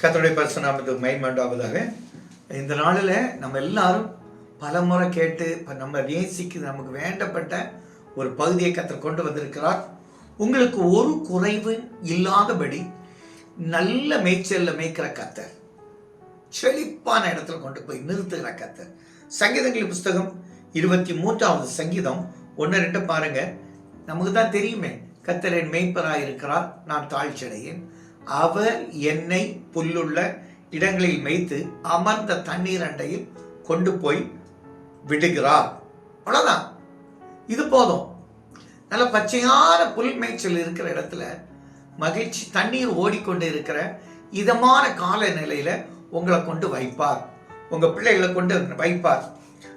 கத்தருடைய பரிசுநாமத்து மைமண்டாவதாக இந்த நாளில் நம்ம எல்லாரும் பலமுறை கேட்டு இப்போ நம்ம நேசிக்கு நமக்கு வேண்டப்பட்ட ஒரு பகுதியை கத்தர் கொண்டு வந்திருக்கிறார். உங்களுக்கு ஒரு குறைவு இல்லாதபடி நல்ல மேய்ச்சல்ல மேய்க்கிற கத்தர் செழிப்பான இடத்துல கொண்டு போய் நிறுத்துகிற கத்தர் சங்கீதங்களின் புஸ்தகம் இருபத்தி மூன்றாவது சங்கீதம் ஒன்று ரெண்டு பாருங்க. நமக்கு தான் தெரியுமே கத்தரின் மேய்ப்பராக இருக்கிறார் நான் தாழ்ச்சியடையேன். அவர் என்னை புல்லுள்ள இடங்களில் மேய்த்து அமர்ந்த தண்ணீர் அண்டையில் கொண்டு போய் விடுகிறார். அவ்வளோதான் இது போதும். நல்ல பச்சையான புல் மேய்ச்சல் இருக்கிற இடத்துல மகிழ்ச்சி தண்ணீர் ஓடிக்கொண்டு இருக்கிற இதமான காலநிலையில் உங்களை கொண்டு வைப்பார். உங்க பிள்ளைகளை கொண்டு வைப்பார்.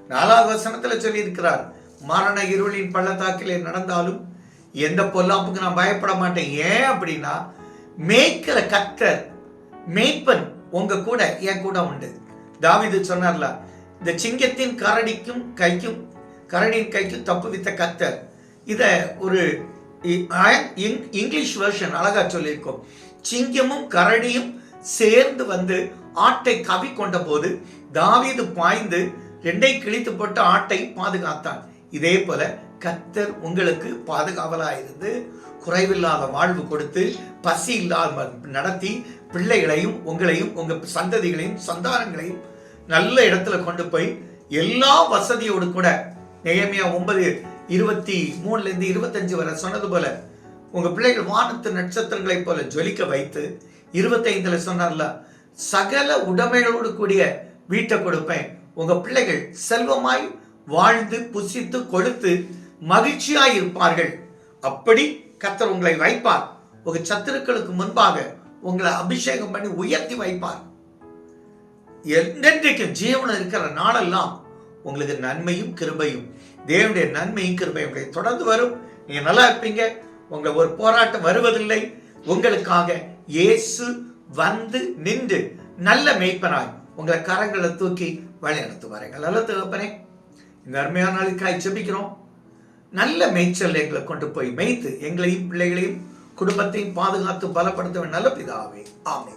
நாலாவது வசனத்துல சொல்லி இருக்கிறார் மரண இருளின் பள்ளத்தாக்கிலே நடந்தாலும் எந்த பொல்லாப்புக்கு நான் பயப்பட மாட்டேன். ஏன் அப்படின்னா மேய்க்கிற கத்தர் மேய்ப்பன் உங்க கூட என் கூட உண்டு. தாவீது சொன்னார்ல இந்த சிங்கத்தின் கரடிக்கும் கைக்கும் கரடியின் கைக்கும் தப்பு வித்த கத்தர். இத ஒரு இ- இங்- இங்கிலீஷ் வெர்ஷன் அழகா சொல்லியிருக்கோம். சிங்கமும் கரடியும் சேர்ந்து வந்து ஆட்டை கவி கொண்ட போது தாவீது பாய்ந்து ரெண்டை கிழித்து போட்டு ஆட்டை பாதுகாத்தான். இதே போல கத்தர் உங்களுக்கு பாதுகாவலாயிருந்து குறைவில்லாத வாழ்வு கொடுத்து பசி இல்லாத நடத்தி பிள்ளைகளையும் உங்களையும் உங்க சந்ததிகளையும் சந்தானங்களையும் நல்ல இடத்துல கொண்டு போய் எல்லா வசதியோடு கூட நேயமையா ஒன்பது இருபத்தி மூணுல இருந்து இருபத்தஞ்சு வரை சொன்னது போல உங்க பிள்ளைகள் வானத்து நட்சத்திரங்களைப் போல ஜொலிக்க வைத்து இருபத்தைந்துல சொன்னார்ல சகல உடைமைகளோடு கூடிய வீட்டை கொடுப்பேன். உங்க பிள்ளைகள் செல்வமாய் வாழ்ந்து புசித்து கொடுத்து மகிழ்ச்சியாய் இருப்பார்கள் அப்படி கத்தர் உங்களை வைப்பார். உங்க சத்துருக்களுக்கு முன்பாக உங்களை அபிஷேகம் பண்ணி உயர்த்தி வைப்பார். என்றென்றைக்கும் ஜீவனம் இருக்கிற நாளெல்லாம் உங்களுக்கு நன்மையும் கிருபையும் தேவனுடைய நன்மையும் கிருபையும் உங்களை தொடர்ந்து வரும். நீங்க நல்லா இருப்பீங்க. உங்களை ஒரு போராட்டம் வருவதில்லை. உங்களுக்காக இயேசு வந்து நின்று நல்ல மெய்ப்பனாய் உங்களை கரங்களை தூக்கி வழி நடத்துவாருங்க நல்ல தகப்பனே இந்த அருமையான நாளுக்காய் செபிக்கிறோம் நல்ல மேய்ச்சல் எங்களை கொண்டு போய் மேய்த்து எங்களையும் பிள்ளைகளையும் குடும்பத்தையும் பாதுகாத்து பலப்படுத்த நல்ல பிதாவே. ஆமே